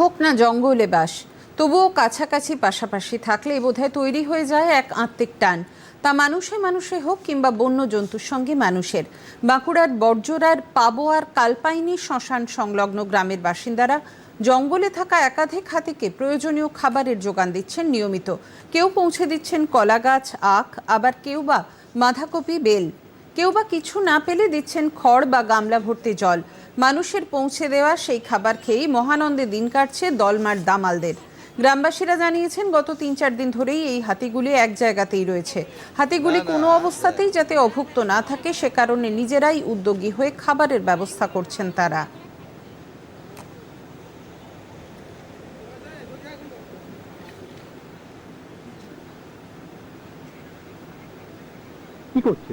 হোক না জঙ্গলে বাস, তবুও কাছাকাছি পাশাপাশি থাকলে বোধহয় তৈরি হয়ে যায় এক আত্মিক টান। তা মানুষে মানুষে হোক কিংবা বন্য জন্তুর সঙ্গে মানুষের, বাঁকুড়ার বর্জরার পাবোয়ার কালপাইনি শ্মশান সংলগ্ন গ্রামের বাসিন্দারা জঙ্গলে থাকা একাধিক হাতিকে প্রয়োজনীয় খাবারের যোগান দিচ্ছেন নিয়মিত। কেউ পৌঁছে দিচ্ছেন কলা গাছ, আখ, আবার কেউ বা বাঁধাকপি, বেল। কেউ বা কিছু না পেলে দিচ্ছেন খড় বা গামলা ভর্তি জল। মানুষের পৌঁছে দেওয়া সেই খাবার খেয়েই মহানন্দে দিন কাটছে দলমার দামালদের। গ্রামবাসীরা জানিয়েছেন গত তিন চার দিন ধরেই এই হাতিগুলি এক জায়গাতেই রয়েছে। হাতিগুলি কোনো অবস্থাতেই যাতে অভুক্ত না থাকে সে কারণে নিজেরাই উদ্যোগী হয়ে খাবারের ব্যবস্থা করছেন তারা। কি করছে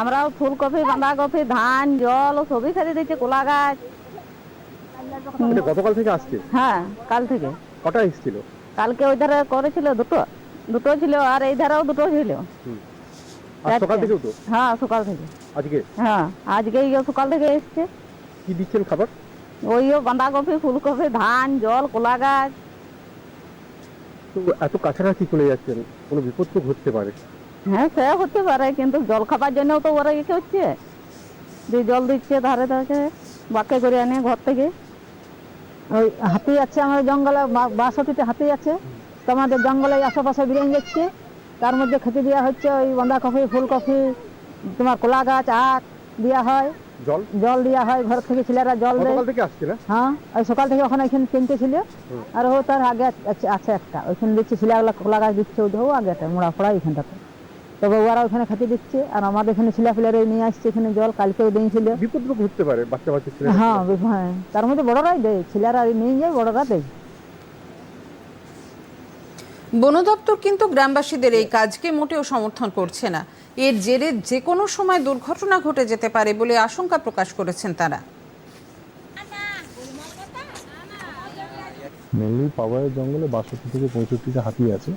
আমরাও ফুলকপি বাঁধাকপি ধান জল সবই খেতে দিচ্ছি কোলা গাছ। এটা গতকাল থেকে আসছে? হ্যাঁ কাল থেকে। কটা এসেছিল? কালকে ওই ধারে করেছিল দুটো। দুটো ছিল আর এই ধারেও দুটো ছিল। সকাল থেকেও তো? হ্যাঁ সকাল থেকে। আজকে? হ্যাঁ আজকে সকাল থেকে এসছে। কি দিচ্ছেন খাবার? ওইও বাঁধাকপি ফুলকপি ধান জল কোলা গাছ। তো এত কাছাকাছি চলে যাচ্ছেন কোনো বিপদ তো ঘটতে পারে। হ্যাঁ সে হতে পারে কিন্তু জল খাবার জন্যও তো ওরা ইয়ে হচ্ছে যে জল দিচ্ছে ধারে ধারে বাকে করে আনে ঘর থেকে। ওই হাতি আছে আমাদের জঙ্গলে বাসতিতে হাতি আছে। তো আমাদের জঙ্গলে আশেপাশে বিরিয়ানি যাচ্ছে তার মধ্যে খেতে দেওয়া হচ্ছে ওই বাঁধাকপি ফুলকপি তোমার কলা গাছ আখ দেওয়া হয়। জল? জল দেওয়া হয় ঘর থেকে ছেলেরা জল দেয়। থেকে হ্যাঁ ওই সকাল থেকে ওখানে এখানে কিনতে ছিল। আর ও তার আগে আছে একটা। ওইখানে দিচ্ছে ছেলেগুলো কলা গাছ দিচ্ছে ওটাও আগে একটা মোড়া ফোড়া এখানটাতে তবে ওরা ওখানে খেতে দিচ্ছে আর আমাদের এখানে ছেলে ফেলেরা নিয়ে আসছে এখানে জল কালকেও দিয়েছিল। বিপদ তো ঘটতে পারে বাচ্চা বাচ্চা ছেলে হ্যাঁ বি- হ্যাঁ। তার মধ্যে বড়রাই দেয় ছেলেরা নিয়ে যায় বড়রা দেয়। বন দপ্তর কিন্তু গ্রামবাসীদের এই কাজকে মোটেও সমর্থন করছে না। এর জেরে যে কোনো সময় দুর্ঘটনা ঘটে যেতে পারে বলে আশঙ্কা প্রকাশ করেছেন তারা। মেনলি পাওয়ারের জঙ্গলে বাষট্টি থেকে পঁয়ষট্টিটা হাতি আছে।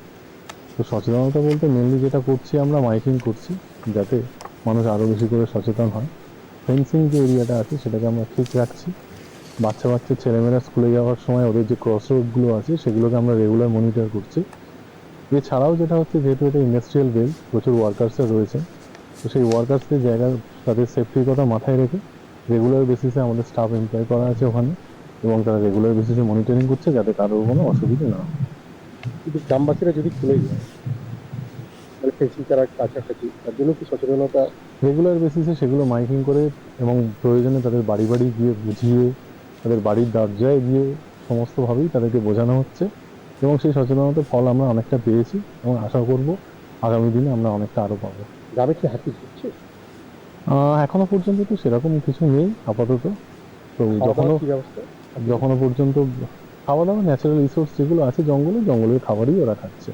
তো সচেতনতা বলতে মেনলি যেটা করছি আমরা মাইকিং করছি, যাতে মানুষ আরও বেশি করে সচেতন হয়। ফেন্সিং যে এরিয়াটা আছে, সেটাকে আমরা ঠিক রাখছি। বাচ্চা বাচ্চা ছেলেমেয়েরা স্কুলে যাওয়ার সময় ওদের যে ক্রস রোডগুলো আছে, সেগুলোকে আমরা রেগুলার মনিটর করছি। এছাড়াও যেটা হচ্ছে, যেহেতু এটা ইন্ডাস্ট্রিয়াল বেল প্রচুর ওয়ার্কার্সরা রয়েছে তো সেই ওয়ার্কার্সদের জায়গা, তাদের সেফটির কথা মাথায় রেখে রেগুলার বেসিসে আমাদের স্টাফ এমপ্লয় করা আছে ওখানে, এবং তারা রেগুলার বেসিসে মনিটরিং করছে, যাতে কারোর কোনো অসুবিধা না হয়। কিন্তু গ্রামবাসীরা যদি চলে যায় মানে ফেন্সিং তারা কাছাকাছি তার জন্য কি সচেতনতা? রেগুলার বেসিসে সেগুলো মাইকিং করে এবং প্রয়োজনে তাদের বাড়ি বাড়ি গিয়ে বুঝিয়ে তাদের বাড়ির দরজায় গিয়ে সমস্তভাবেই তাদেরকে বোঝানো হচ্ছে এবং সেই সচেতনতার ফল আমরা অনেকটা পেয়েছি এবং আশা করব আগামী দিনে আমরা অনেকটা আরও পাবো। গ্রামে কি হাতি আহ, এখনও পর্যন্ত তো সেরকম কিছু নেই আপাতত। তো যখনও যখনও পর্যন্ত খাওয়া দাওয়া ন্যাচারাল রিসোর্স যেগুলো আছে জঙ্গলে জঙ্গলের খাবারই ওরা খাচ্ছে।